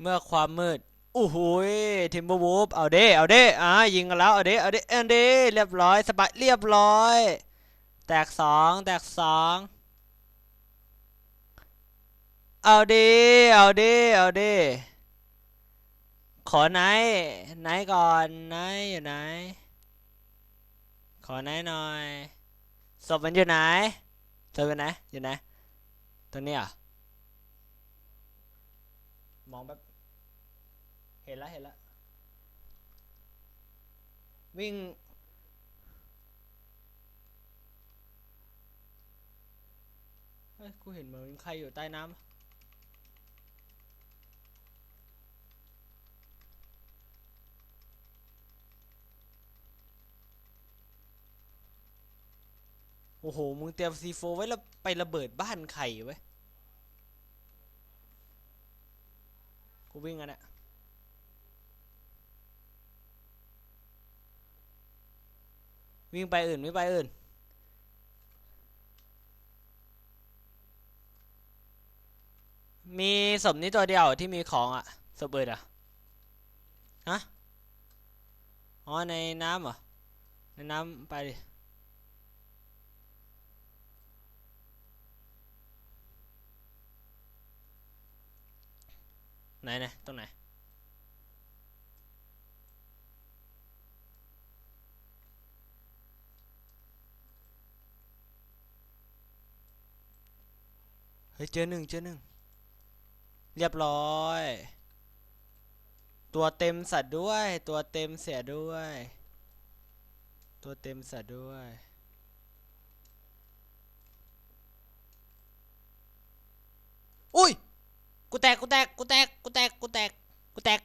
เมื่อความมืดโอ้โหทิมเบอร์วูฟเอาเด้เอาเด้อ่ายิงกันแล้วเอาเด้เอาเด้เอาเด้เรียบร้อยสบายเรียบร้อย แตกสองแตกสองเอาดีเอาดีเอาดีขอไหนไหนก่อนไหนอยู่ไหน ขอไหนหน่อยศพมันอยู่ไหนศพอยู่ไหนอยู่ไหนตรงนี้อะมองแบบ เห็นแล้วเห็นแล้ววิ่ง เฮ้ย กูเห็นเหมือนใครอยู่ใต้น้ำโอ้โห มึงเตรียมซีโฟไว้แล้วไประเบิดบ้านใครไว้ กูวิ่งกันอะ วิ่งไปอื่นไม่ไปอื่น มีศพนี้ตัวเดียวที่มีของอะศพอื่นอะฮะอ๋อในน้ำเหรอในน้ำไปดิไหนไหนตรงไหน ฮ้ยเจอหนึ่งเจอหนึ่งเรียบร้อย ตัวเต็มสัตว์ด้วย ตัวเต็มเสียด้วย ตัวเต็มสัตว์ด้วย อุ้ย กูแตก กูแตก กูแตก กูแตก กูแตก กูแตก